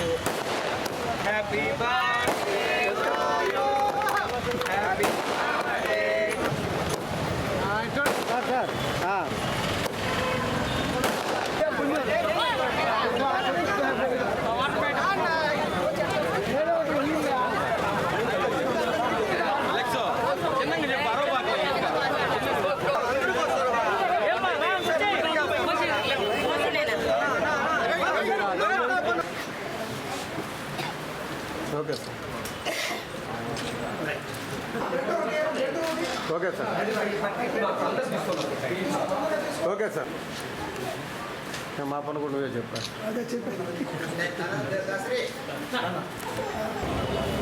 Happy birthday to you. Happy birthday. Ah, okay sir. Okay sir. Okay sir. మా పని కూడా నువ్వే చెప్పా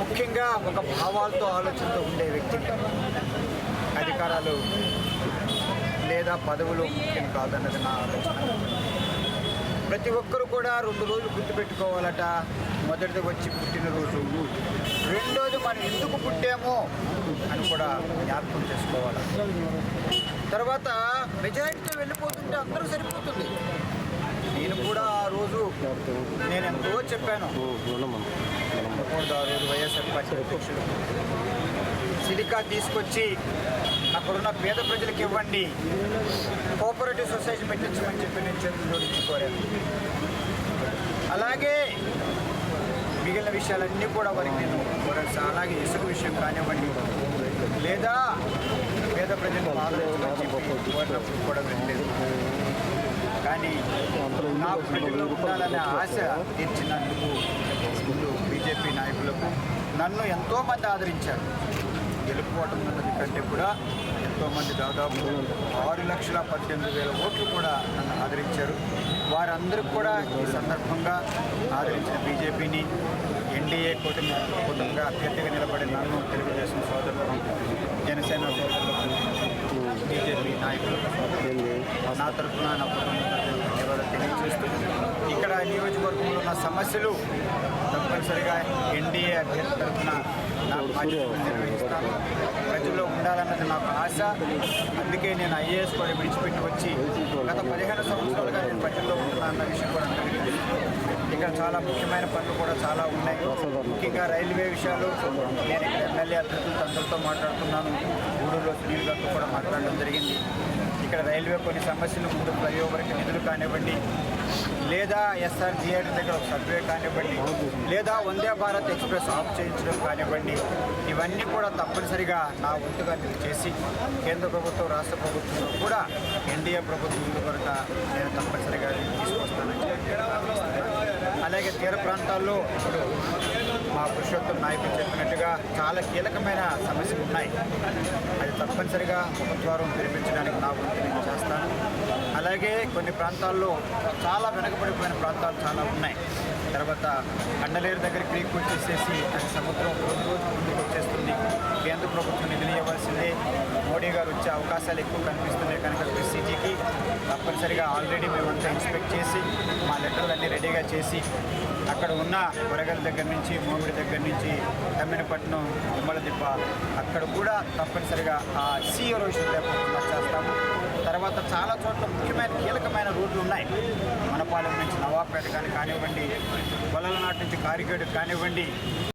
ముఖ్యంగా ఒక భావాలతో ఆలోచనతో ఉండే వ్యక్తి. అధికారాలు లేదా పదవులు ముఖ్యం కాదన్నది నా ఆలోచన. ప్రతి ఒక్కరు కూడా రెండు రోజులు గుర్తుపెట్టుకోవాలట మొదటిది వచ్చి పుట్టినరోజు. రెండోది మనం ఎందుకు పుట్టామో అని కూడా జ్ఞాపకం చేసుకోవాలి. తర్వాత మెజారిటీతో వెళ్ళిపోతుంటే అందరూ సరిపోతుంది. నేను కూడా ఆ రోజు నేను చెప్పాను. వైఎస్ఆర్ పార్టీ అధ్యక్షులు. సిలికా తీసుకొచ్చి అక్కడున్న పేద ప్రజలకు ఇవ్వండి. కోఆపరేటివ్ సొసైటీ పెట్టించమని చెప్పి నేను చేతులు జోడించి కోరాను. అలాగే మిగిలిన విషయాలన్నీ కూడా వారికి నేను కోరాను. సార్. అలాగే ఇసుక విషయం కానివ్వండి. లేదా పేద ప్రజలు ఆదరించమని చెప్పి కోరినప్పుడు కూడా వెళ్ళలేదు కానీ నా ప్రజల్లో ఉండాలనే ఆశ తీర్చినందుకు ముందు బీజేపీ నాయకులకు నన్ను ఎంతోమంది ఆదరించారు. గెలుపుకోవటం అన్నది కంటే కూడా ఎంతోమంది దాదాపు ఆరు లక్షల పద్దెనిమిది వేల ఓట్లు కూడా నన్ను ఆదరించారు. వారందరికీ కూడా ఈ సందర్భంగా ఆదరించిన బీజేపీని ఎన్డీఏ కూటమి కూటమిగా అభ్యర్థిగా నిలబడిన నన్ను తెలుగుదేశం సోదరులను జనసేన సోదరులకు బీజేపీ నాయకులకు నా తరఫున నా కుటుంబం తరఫున ధన్యవాదాలు తెలియజేస్తూ ఇక్కడ నియోజకవర్గంలో ఉన్న సమస్యలు తప్పనిసరిగా ఎన్డీఏ అభ్యర్థి తరఫున నా నిర్వహిస్తాను ప్రజల్లో ఉండాలన్నది నాకు ఆశ. అందుకే నేను ఐఏఎస్ కూడా విడిచిపెట్టి వచ్చి గత పదిహేను సంవత్సరాలుగా నేను ప్రజల్లో ఉంటున్నాన్న విషయం కూడా అందరికీ ఇక్కడ చాలా ముఖ్యమైన పనులు కూడా చాలా ఉన్నాయి. ముఖ్యంగా రైల్వే విషయాలు నేను ఇక్కడ ఎమ్మెల్యే అభ్యర్థులతో అందరితో మాట్లాడుతున్నాను. గూడూరులో సునీల్ గారితో కూడా మాట్లాడడం జరిగింది. ఇక్కడ రైల్వే కొన్ని సమస్యలు ముందు ఫ్లైఓవర్కి నిధులు కానివ్వండి. లేదా ఎస్ఆర్ ఎస్ఆర్జిఐడి దగ్గర ఒక సర్వే కానివ్వండి లేదా వందే భారత్ ఎక్స్ప్రెస్ ఆఫ్ చేయించడం కానివ్వండి ఇవన్నీ కూడా తప్పనిసరిగా నా వంతుగా నేను చేసి కేంద్ర ప్రభుత్వం రాష్ట్ర ప్రభుత్వం కూడా ఎన్డీఏ ప్రభుత్వం ముందు కొరత నేను తప్పనిసరిగా తీసుకొస్తానని అలాగే తీర ప్రాంతాల్లో ఇప్పుడు మా పురుషోత్తం నాయకులు చెప్పినట్టుగా చాలా కీలకమైన సమస్యలు ఉన్నాయి. అది తప్పనిసరిగా ప్రభుత్వం నిర్మించడానికి నా వంతు నేను చేస్తాను. అలాగే కొన్ని ప్రాంతాల్లో చాలా వెనకబడిపోయిన ప్రాంతాలు చాలా ఉన్నాయి. తర్వాత కండలేరు దగ్గర క్రీక్ వచ్చేసేసి అది సముద్రం రోజు రోజు ముందుకు వచ్చేస్తుంది కేంద్ర ప్రభుత్వం నిధులు ఇవ్వాల్సిందే ఎంపీ గారు వచ్చే అవకాశాలు ఎక్కువ కనిపిస్తున్నాయి కనుక సిటీకి తప్పనిసరిగా ఆల్రెడీ మేమంతా ఇన్స్పెక్ట్ చేసి మా లెటర్లన్నీ రెడీగా చేసి అక్కడ ఉన్న వరగల దగ్గర నుంచి మోగుడి దగ్గర నుంచి తమ్మినపట్నం దిబ్బ అక్కడ కూడా తప్పనిసరిగా ఆ సీ ఎరోషన్ లేకుండా చేస్తాము. తర్వాత చాలా చోట్ల ముఖ్యమైన కీలకమైన రోడ్లు ఉన్నాయి. మనపాలెం నుంచి నవాబ్పేట కానీ కానివ్వండి వలలనాటి నుంచి కారిగేడు కానివ్వండి.